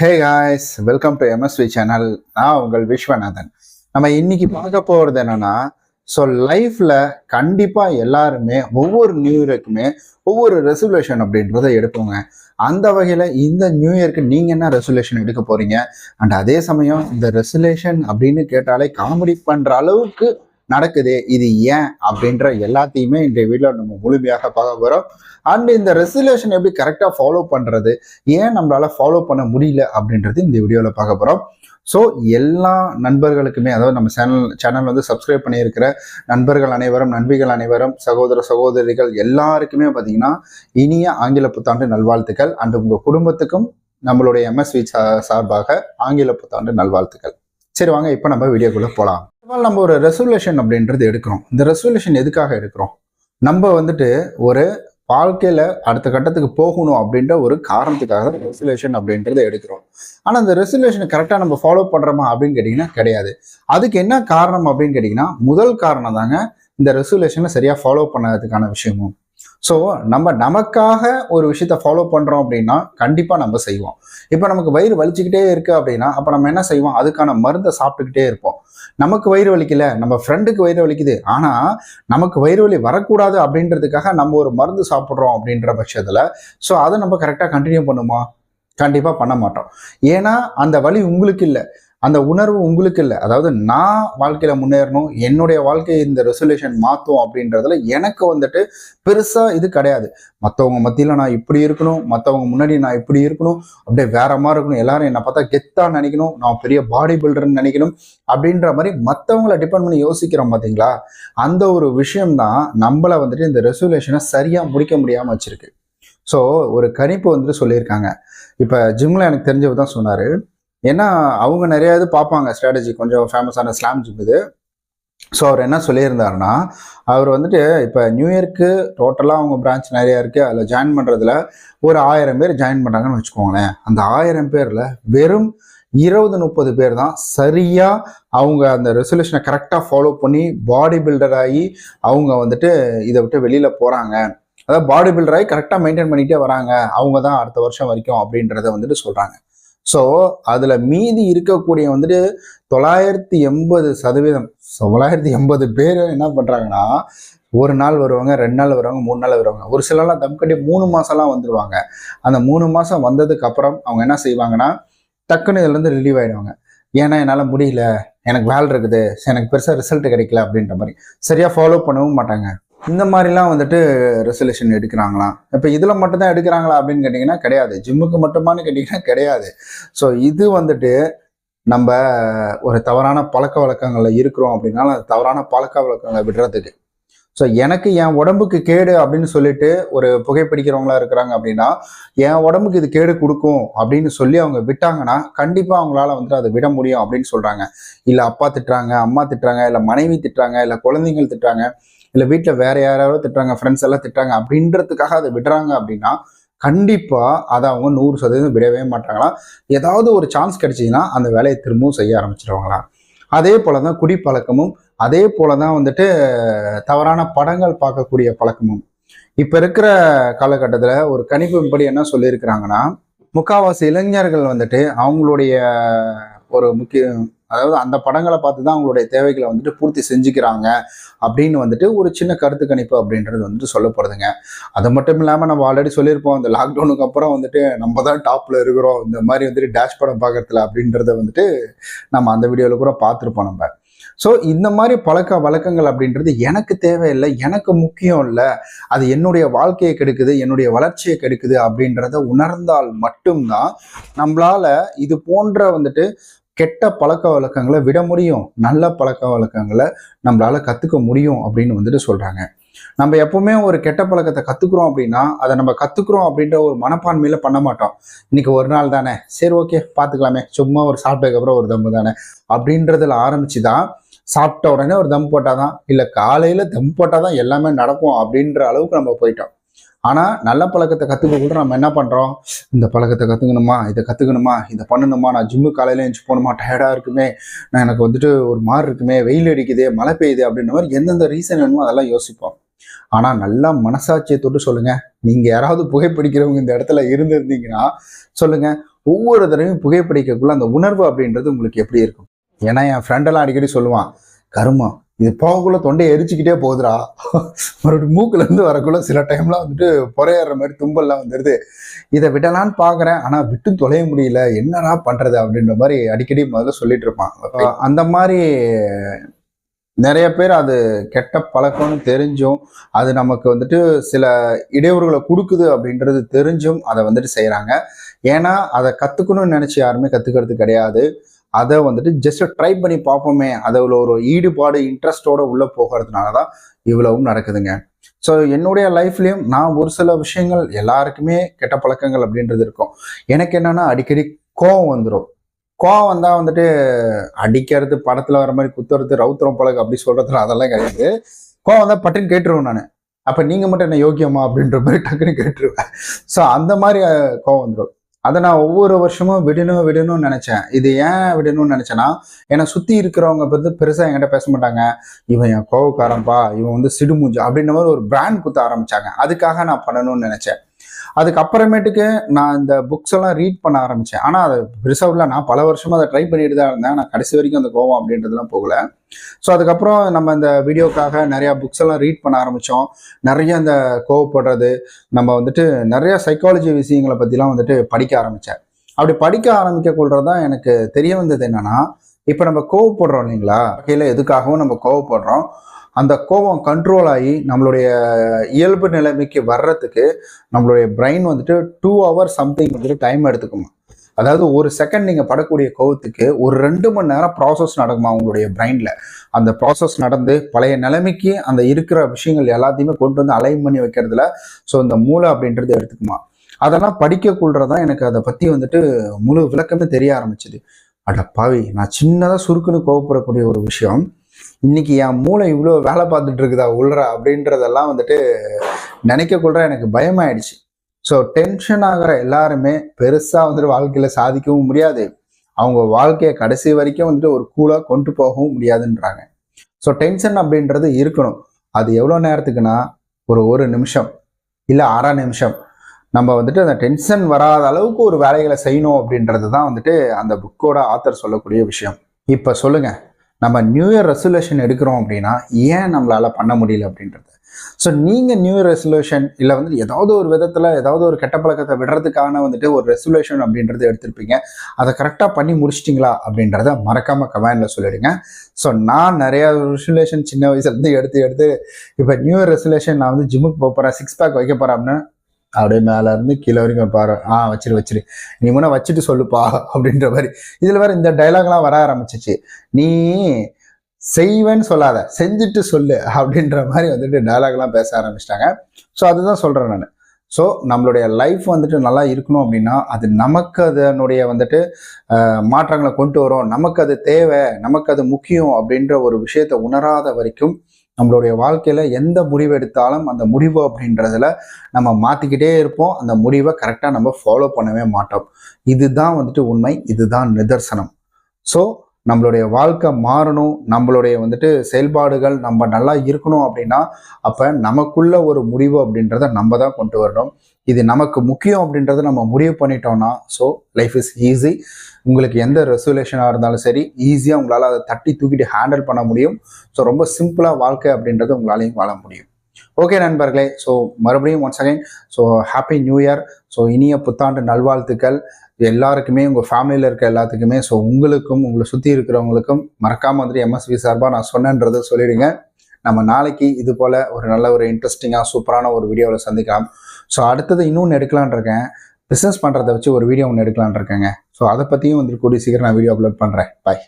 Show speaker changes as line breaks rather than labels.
Hey guys welcome to MSV channel நான் உங்கள் விஸ்வநாதன். நம்ம இன்னைக்கு பார்க்க போகிறது என்னன்னா ஸோ லைஃப்பில் கண்டிப்பாக எல்லாருமே ஒவ்வொரு நியூ இயருக்குமே ஒவ்வொரு ரெசல்யூஷன் அப்படின்றத எடுப்போங்க. அந்த வகையில் இந்த நியூ இயருக்கு நீங்கள் என்ன ரெசல்யூஷன் எடுக்க போகிறீங்க அண்ட் அதே சமயம் இந்த ரெசல்யூஷன் அப்படின்னு கேட்டாலே காமெடி பண்ணுற அளவுக்கு நடக்குது இது ஏன் அப்படின்ற எல்லாத்தையுமே இன்றைய வீடியோவில் நம்ம முழுமையாக பார்க்க போகிறோம் அண்ட் இந்த ரெசல்யூஷன் எப்படி கரெக்டாக ஃபாலோ பண்ணுறது ஏன் நம்மளால் ஃபாலோ பண்ண முடியல அப்படின்றது இந்த வீடியோவில் பார்க்க போகிறோம் ஸோ எல்லா நண்பர்களுக்குமே அதாவது நம்ம சேனல் சேனல் வந்து சப்ஸ்கிரைப் பண்ணியிருக்கிற நண்பர்கள் அனைவரும் நண்பிகள் அனைவரும் சகோதர சகோதரிகள் எல்லாருக்குமே பார்த்தீங்கன்னா இனிய ஆங்கில புத்தாண்டு நல்வாழ்த்துக்கள். அண்டு உங்கள் குடும்பத்துக்கும் நம்மளுடைய எம்எஸ்வி சார்பாக ஆங்கில புத்தாண்டு நல்வாழ்த்துக்கள். சரி வாங்க இப்போ நம்ம வீடியோக்குள்ளே போகலாம் நம்ம ஒரு ரெசல்யூஷன் அப்படின்றது எடுக்கிறோம். இந்த ரெசல்யூஷன் எதுக்காக எடுக்கிறோம்? நம்ம வந்துட்டு ஒரு வாழ்க்கையில் அடுத்த கட்டத்துக்கு போகணும் அப்படின்ற ஒரு காரணத்துக்காக தான் ரெசல்யூஷன் அப்படின்றத எடுக்கிறோம். ஆனால் அந்த ரெசுலேஷனை கரெக்டாக நம்ம ஃபாலோ பண்ணுறோமா அப்படின்னு கேட்டிங்கன்னா கிடையாது. அதுக்கு என்ன காரணம் அப்படின்னு கேட்டிங்கன்னா முதல் காரணம் தாங்க இந்த ரெசல்யூஷனை சரியாக ஃபாலோ பண்ணதுக்கான விஷயமும். ஸோ நம்ம நமக்காக ஒரு விஷயத்த ஃபாலோ பண்ணுறோம் அப்படின்னா கண்டிப்பாக நம்ம செய்வோம். இப்போ நமக்கு வயிறு வலிச்சுக்கிட்டே இருக்குது அப்படின்னா அப்போ நம்ம என்ன செய்வோம்? அதுக்கான மருந்தை சாப்பிட்டுக்கிட்டே இருப்போம். நமக்கு வயிறு வலிக்கல நம்ம ஃப்ரெண்டுக்கு வயிறு வலிக்குது. ஆனால் நமக்கு வயிறு வலி வரக்கூடாது அப்படின்றதுக்காக நம்ம ஒரு மருந்து சாப்பிட்றோம் அப்படின்ற பட்சத்தில் ஸோ அதை நம்ம கரெக்டாக கண்டினியூ பண்ணுமா? கண்டிப்பாக பண்ண மாட்டோம். ஏன்னா அந்த வலி உங்களுக்கு இல்லை. அந்த உணர்வு உங்களுக்கு இல்லை. அதாவது நான் வாழ்க்கையில முன்னேறணும் என்னுடைய வாழ்க்கையை இந்த ரெசல்யூஷன் மாற்றும் அப்படின்றதுல எனக்கு வந்துட்டு பெருசா இது கிடையாது. மற்றவங்க மத்தியில நான் இப்படி இருக்கணும் மற்றவங்க முன்னாடி நான் இப்படி இருக்கணும் அப்படியே வேற மாதிரி இருக்கணும் எல்லாரும் என்னை பார்த்தா கெத்தா நினைக்கணும் நான் பெரிய பாடி பில்டர்னு நினைக்கணும் அப்படின்ற மாதிரி மற்றவங்கள டிபெண்ட் பண்ணி யோசிக்கிறோம் பார்த்தீங்களா அந்த ஒரு விஷயம்தான் நம்மளை வந்துட்டு இந்த ரெசல்யூஷனை சரியா முடிக்க முடியாம வச்சிருக்கு. ஸோ ஒரு கணிப்பு வந்துட்டு சொல்லியிருக்காங்க. இப்போ ஜிம்ல எனக்கு தெரிஞ்சவர் தான் சொன்னாரு ஏன்னா அவங்க நிறையா இது பார்ப்பாங்க ஸ்ட்ராட்டஜி கொஞ்சம் ஃபேமஸான ஸ்லாம் ஜிம் இது. ஸோ அவர் என்ன சொல்லியிருந்தாருன்னா அவர் வந்துட்டு இப்போ நியூ இயர்க்கு டோட்டலாக அவங்க பிரான்ச் நிறையா இருக்குது அதில் ஜாயின் பண்ணுறதுல ஒரு ஆயிரம் பேர் ஜாயின் பண்ணுறாங்கன்னு வச்சுக்கோங்களேன். அந்த ஆயிரம் பேரில் வெறும் இருபது முப்பது பேர் தான் சரியாக அவங்க அந்த ரெசல்யூஷனை கரெக்டாக ஃபாலோ பண்ணி பாடி பில்டர் ஆகி அவங்க வந்துட்டு இதை விட்டு வெளியில் போகிறாங்க அதாவது பாடி பில்டர் ஆகி கரெக்டாக மெயின்டைன் பண்ணிகிட்டே வராங்க. அவங்க தான் அடுத்த வருஷம் வரைக்கும் அப்படின்றத வந்துட்டு சொல்கிறாங்க ஸோ அதில் மீதி இருக்கக்கூடிய வந்துட்டு தொள்ளாயிரத்தி எண்பது சதவீதம் தொள்ளாயிரத்தி எண்பது பேர் என்ன பண்ணுறாங்கன்னா ஒரு நாள் வருவாங்க ரெண்டு நாள் வருவாங்க மூணு நாள் வருவாங்க. ஒரு சிலர்லாம் தம் கட்டி மூணு மாதம்லாம் வந்துடுவாங்க அந்த மூணு மாதம் வந்ததுக்கு அப்புறம் அவங்க என்ன செய்வாங்கன்னா டக்குன்னு இதுலேருந்து ரிலீவ் ஆகிடுவாங்க ஏன்னா என்னால் முடியல எனக்கு வேலை இருக்குது எனக்கு பெருசாக ரிசல்ட் கிடைக்கல அப்படின்ற மாதிரி. சரியாக ஃபாலோ பண்ணவும் மாட்டாங்க. இந்த மாதிரிலாம் வந்துட்டு ரெசல்யூஷன் எடுக்கிறாங்களாம். இப்போ இதில் மட்டும்தான் எடுக்கிறாங்களா அப்படின்னு கேட்டிங்கன்னா கிடையாது. ஜிம்முக்கு மட்டுமான்னு கேட்டிங்கன்னா கிடையாது. ஸோ இது வந்துட்டு நம்ம ஒரு தவறான பழக்க வழக்கங்களில் இருக்கிறோம் அப்படின்னா அந்த தவறான பழக்க வழக்கங்களை விடுறதுக்கு. ஸோ எனக்கு என் உடம்புக்கு கேடு அப்படின்னு சொல்லிட்டு ஒரு புகைப்பிடிக்கிறவங்களா இருக்கிறாங்க அப்படின்னா என் உடம்புக்கு இது கேடு கொடுக்கும் அப்படின்னு சொல்லி அவங்க விட்டாங்கன்னா கண்டிப்பாக அவங்களால வந்துட்டு அதை விட முடியும் அப்படின்னு சொல்கிறாங்க இல்லை அப்பா திட்டுறாங்க அம்மா திட்டுறாங்க இல்லை மனைவி திட்டுறாங்க இல்லை குழந்தைங்கள் திட்டுறாங்க. இல்லை வீட்டில் வேற யாராவது திட்டுறாங்க ஃப்ரெண்ட்ஸ் எல்லாம் திட்டுறாங்க அப்படின்றதுக்காக அதை விடுறாங்க அப்படின்னா கண்டிப்பாக அதை அவங்க நூறு சதவீதம் விடவே மாட்டாங்களாம். ஏதாவது ஒரு சான்ஸ் கிடைச்சிங்கன்னா அந்த வேலையை திரும்பவும் செய்ய ஆரம்பிச்சிடுவாங்களாம் அதே போல தான் குடிப்பழக்கமும் அதே போல தான் வந்துட்டு தவறான படங்கள் பார்க்கக்கூடிய பழக்கமும். இப்போ இருக்கிற காலகட்டத்தில் ஒரு கணிப்பின்படி என்ன சொல்லியிருக்கிறாங்கன்னா முக்காவாசி இளைஞர்கள் வந்துட்டு அவங்களுடைய ஒரு முக்கிய அதாவது அந்த படங்களை பார்த்து தான் அவங்களுடைய தேவைகளை வந்துட்டு பூர்த்தி செஞ்சுக்கிறாங்க அப்படின்னு வந்துட்டு ஒரு சின்ன கருத்து கணிப்பு அப்படின்றது வந்துட்டு சொல்லப்படுதுங்க. அது மட்டும் இல்லாமல் நம்ம ஆல்ரெடி சொல்லியிருப்போம் இந்த லாக்டவுனுக்கு அப்புறம் வந்துட்டு நம்ம தான் டாப்பில் இருக்கிறோம் இந்த மாதிரி வந்துட்டு டேஷ் படம் பார்க்கறதுல அப்படின்றத வந்துட்டு நம்ம அந்த வீடியோவில் கூட பார்த்துருப்போம் நம்ம. ஸோ இந்த மாதிரி பழக்க வழக்கங்கள் அப்படின்றது எனக்கு தேவையில்லை எனக்கு முக்கியம் இல்லை அது என்னுடைய வாழ்க்கையை கெடுக்குது என்னுடைய வளர்ச்சியை கெடுக்குது அப்படின்றத உணர்ந்தால் மட்டும்தான் நம்மளால் இது போன்ற வந்துட்டு கெட்ட பழக்க வழக்கங்களை விட முடியும். நல்ல பழக்க வழக்கங்களை நம்மளால கத்துக்க முடியும் அப்படின்னு வந்துட்டு சொல்றாங்க. நம்ம எப்பவுமே ஒரு கெட்ட பழக்கத்தை கத்துக்கிறோம் அப்படின்னா அதை நம்ம கத்துக்கிறோம் அப்படின்ற ஒரு மனப்பான்மையில பண்ண மாட்டோம். இன்னைக்கு ஒரு நாள் தானே சரி ஓகே பார்த்துக்கலாமே சும்மா ஒரு சாப்பிட்டதுக்கு அப்புறம் ஒரு தம்பு தானே? அப்படின்றதுல ஆரம்பித்து தான் சாப்பிட்ட உடனே ஒரு தம் போட்டாதான் இல்லை காலையில தம் போட்டாதான் எல்லாமே நடக்கும் அப்படின்ற அளவுக்கு நம்ம போயிட்டோம். ஆனால் நல்ல பழக்கத்தை கத்துக்க நம்ம என்ன பண்ணுறோம் இந்த பழக்கத்தை கற்றுக்கணுமா இதை கற்றுக்கணுமா இதை பண்ணணுமா? நான் ஜிம்மு காலையில் எழுந்து போகணுமா? டயர்டாக இருக்குமே. நான் எனக்கு வந்துட்டு ஒரு மாதிரி இருக்குமே. வெயில் அடிக்குது மழை பெய்யுது அப்படின்ற மாதிரி எந்தெந்த ரீசன் வேணுமோ அதெல்லாம் யோசிப்போம். ஆனால் நல்லா மனசாட்சியை தொட்டு சொல்லுங்கள் நீங்கள் யாராவது புகைப்பிடிக்கிறவங்க இந்த இடத்துல இருந்திருந்தீங்கன்னா சொல்லுங்கள் ஒவ்வொரு தடவையும் புகைப்பிடிக்கக்குள்ள அந்த உணர்வு அப்படின்றது உங்களுக்கு எப்படி இருக்கும்? ஏன்னா என் ஃப்ரெண்டெல்லாம் அடிக்கடி சொல்லுவான் கருமம் இது போகக்குள்ள தொண்டையை எரிச்சுக்கிட்டே போகுதுடா. மறுபடியும் மூக்குல இருந்து வரக்குள்ள சில டைம்லாம் வந்துட்டு புறையற மாதிரி தும்பல்லாம் வந்துடுது இதை விடலான்னு பார்க்குறேன் ஆனால் விட்டு தொலைய முடியல. என்னடா பண்றது அப்படின்ற மாதிரி அடிக்கடி முதல்ல சொல்லிட்டு இருப்பான் அந்த மாதிரி நிறைய பேர் அது கெட்ட பழக்கம்னு தெரிஞ்சும் அது நமக்கு வந்துட்டு சில இடையூறுகளை கொடுக்குது அப்படின்றது தெரிஞ்சும் அதை வந்துட்டு செய்கிறாங்க ஏன்னா அதை கற்றுக்கணும்னு நினச்சி யாருமே கற்றுக்கிறது கிடையாது. அதை வந்துட்டு ஜஸ்ட் ட்ரை பண்ணி பார்ப்போமே. அதில் ஒரு ஈடுபாடு இன்ட்ரெஸ்டோட உள்ளே போகிறதுனால தான் இவ்வளவும் நடக்குதுங்க. ஸோ என்னுடைய லைஃப்லேயும் நான் ஒரு சில விஷயங்கள் எல்லாருக்குமே கெட்ட பழக்கங்கள் அப்படின்றது இருக்கும். எனக்கு என்னன்னா அடிக்கடி கோவம் வந்துடும் கோவம் வந்தால் வந்துட்டு அடிக்கிறது படத்தில் வர மாதிரி குத்துறது ரவுத்திரம் பழக்கம் அப்படி சொல்கிறதுல அதெல்லாம் கிடையாது. கோவம் வந்தால் பட்டுன்னு கேட்டுருவேன் நான். அப்போ நீங்கள் மட்டும் என்ன யோக்கியமா அப்படின்ற மாதிரி டக்குன்னு கேட்டுருவேன். ஸோ அந்த மாதிரி கோவம் வந்துடும் அதை நான் ஒவ்வொரு வருஷமும் விடணும் விடணும்னு நினச்சேன். இது ஏன் விடணும்னு நினச்சேன்னா என்னை சுற்றி இருக்கிறவங்க வந்து பெருசாக என்கிட்ட பேச மாட்டாங்க. இவன் என் கோவக்காரன்பா இவன் வந்து சிடுமூஞ்சி அப்படின்ற மாதிரி ஒரு பிராண்ட் குத்த ஆரம்பிச்சாங்க. அதுக்காக நான் பண்ணணும்னு நினச்சேன். அதுக்கப்புறமேட்டுக்கு நான் இந்த புக்ஸ் எல்லாம் ரீட் பண்ண ஆரம்பித்தேன் ஆனால் அது பெருசாக நான் பல வருஷமாக அதை ட்ரை பண்ணிட்டு தான் இருந்தேன். நான் கடைசி வரைக்கும் அந்த கோவம் அப்படின்றதுலாம் போகல. ஸோ அதுக்கப்புறம் நம்ம இந்த வீடியோக்காக நிறையா புக்ஸ் எல்லாம் ரீட் பண்ண ஆரம்பித்தோம் நிறைய இந்த கோவப்படுறது நம்ம வந்துட்டு நிறைய சைக்காலஜி விஷயங்களை பற்றிலாம் வந்துட்டு படிக்க ஆரம்பித்தேன் அப்படி படிக்க ஆரம்பிக்க கொள்றது தான் எனக்கு தெரிய வந்தது என்னன்னா இப்போ நம்ம கோவப்படுறோம் இல்லைங்களா? கீழே எதுக்காகவும் நம்ம கோவப்படுறோம். அந்த கோபம் கண்ட்ரோல் ஆகி நம்மளுடைய இயல்பு நிலைமைக்கு வர்றதுக்கு நம்மளுடைய பிரெயின் வந்துட்டு டூ ஹவர் சம்திங் வந்துட்டு டைம் எடுத்துக்குமா. அதாவது ஒரு செகண்ட் நீங்கள் படக்கூடிய கோவத்துக்கு ஒரு ரெண்டு மணி நேரம் ப்ராசஸ் நடக்குமா உங்களுடைய பிரெயினில் அந்த ப்ராசஸ் நடந்து பழைய நிலைமைக்கு அந்த இருக்கிற விஷயங்கள் எல்லாத்தையுமே கொண்டு வந்து அலைன் பண்ணி வைக்கிறதுல ஸோ இந்த மூளை அப்படின்றது எடுத்துக்குமா. அதெல்லாம் படிக்கக்குள்ளதான் எனக்கு அதை பற்றி வந்துட்டு முழு விளக்கமே தெரிய ஆரம்பிச்சுது. அட பாவி நான் சின்னதாக சுருக்குன்னு கோவப்படக்கூடிய ஒரு விஷயம் இன்னைக்கு என் மூளை இவ்வளோ வேலை பார்த்துட்டு இருக்குதா உள்ளற அப்படின்றதெல்லாம் வந்துட்டு நினைக்கக்குள்ள எனக்கு பயமாயிடுச்சு. ஸோ டென்ஷன் ஆகிற எல்லாருமே பெருசாக வந்துட்டு வாழ்க்கையில் சாதிக்கவும் முடியாது. அவங்க வாழ்க்கையை கடைசி வரைக்கும் வந்துட்டு ஒரு கூலாக கொண்டு போகவும் முடியாதுன்றாங்க. ஸோ டென்ஷன் அப்படின்றது இருக்கணும். அது எவ்வளோ நேரத்துக்குன்னா ஒரு ஒரு நிமிஷம் இல்லை அரை நிமிஷம். நம்ம வந்துட்டு அந்த டென்ஷன் வராத அளவுக்கு ஒரு வேலைகளை செய்யணும் அப்படின்றது தான் வந்துட்டு அந்த புக்கோட ஆத்தர் சொல்லக்கூடிய விஷயம். இப்போ சொல்லுங்கள் நம்ம நியூ இயர் ரெசல்யூஷன் எடுக்கிறோம் அப்படின்னா ஏன் நம்மளால் பண்ண முடியல அப்படின்றது? ஸோ நீங்கள் நியூ இயர் ரெசல்யூஷன் இல்லை வந்து ஏதாவது ஒரு விதத்தில் ஏதாவது ஒரு கெட்ட பழக்கத்தை விடுறதுக்கான வந்துட்டு ஒரு ரெசல்யூஷன் அப்படின்றது எடுத்திருப்பீங்க. அதை கரெக்டாக பண்ணி முடிச்சிட்டிங்களா அப்படின்றத மறக்காமல் கமெண்டில் சொல்லிடுங்க. ஸோ நான் நிறையா ரெசல்யூஷன் சின்ன வயசுலேருந்து எடுத்து எடுத்து இப்போ நியூ இயர் ரெசல்யூஷன் நான் வந்து ஜிம்முக்கு போக போகிறேன் சிக்ஸ் பேக் வைக்க போகிறேன் அப்படின்னு அப்படியே மேலே இருந்து கீழே வரைக்கும் பாரு. ஆ வச்சிரு வச்சிரு. நீ முன்ன வச்சுட்டு சொல்லுப்பா அப்படின்ற மாதிரி. இதில் வேற இந்த டைலாக்லாம் வர ஆரம்பிச்சிச்சு. நீ செய்வேன்னு சொல்லாத செஞ்சுட்டு சொல்லு அப்படின்ற மாதிரி வந்துட்டு டைலாக்லாம் பேச ஆரம்பிச்சிட்டாங்க. ஸோ அதுதான் சொல்கிறேன் நான். ஸோ நம்மளுடைய லைஃப் வந்துட்டு நல்லா இருக்கணும் அப்படின்னா அது நமக்கு அதனுடைய வந்துட்டு மாற்றங்களை கொண்டு வரும். நமக்கு அது தேவை நமக்கு அது முக்கியம் அப்படின்ற ஒரு விஷயத்தை உணராத வரைக்கும் நம்மளுடைய வாழ்க்கையில் எந்த முடிவு எடுத்தாலும் அந்த முடிவு அப்படின்றதுல நம்ம மாற்றிக்கிட்டே இருப்போம். அந்த முடிவை கரெக்டாக நம்ம ஃபாலோ பண்ணவே மாட்டோம். இதுதான் வந்துட்டு உண்மை இதுதான் நிதர்சனம். ஸோ நம்மளுடைய வாழ்க்கை மாறணும் நம்மளுடைய வந்துட்டு செயல்பாடுகள் நம்ம நல்லா இருக்கணும் அப்படின்னா அப்போ நமக்குள்ள ஒரு முடிவு அப்படின்றத நம்ம தான் கொண்டு வரணும். இது நமக்கு முக்கியம் அப்படின்றத நம்ம முடிவு பண்ணிட்டோம்னா ஸோ லைஃப் இஸ் ஈஸி உங்களுக்கு எந்த ரெசல்யூஷனாக இருந்தாலும் சரி ஈஸியாக உங்களால் அதை தட்டி தூக்கிட்டு ஹேண்டில் பண்ண முடியும். ஸோ ரொம்ப சிம்பிளாக வாழ்க்கை அப்படின்றது உங்களாலையும் வாழ முடியும். ஓகே நண்பர்களே ஸோ மறுபடியும் once again so happy new year so இனிய புத்தாண்டு நல்வாழ்த்துக்கள். எல்லாருக்குமே உங்கள் ஃபேமிலியில் இருக்க எல்லாத்துக்குமே ஸோ உங்களுக்கும் உங்களை சுற்றி இருக்கிறவங்களுக்கும் மறக்காமல் வந்துட்டு எம்எஸ்வி சார்பாக நான் சொன்னேன்றதை சொல்லிடுங்க. நம்ம நாளைக்கு இது போல் ஒரு நல்ல ஒரு இன்ட்ரெஸ்டிங்காக சூப்பரான ஒரு வீடியோவில் சந்திக்கலாம். ஸோ அடுத்தது இன்னொன்று எடுக்கலான் இருக்கேன். பிஸ்னஸ் பண்ணுறதை வச்சு ஒரு வீடியோ ஒன்று எடுக்கலான் இருக்கேங்க. ஸோ அதை பற்றியும் வந்துட்டு கூடிய சீக்கிரம் நான் வீடியோ அப்லோட் பண்ணுறேன் பாய்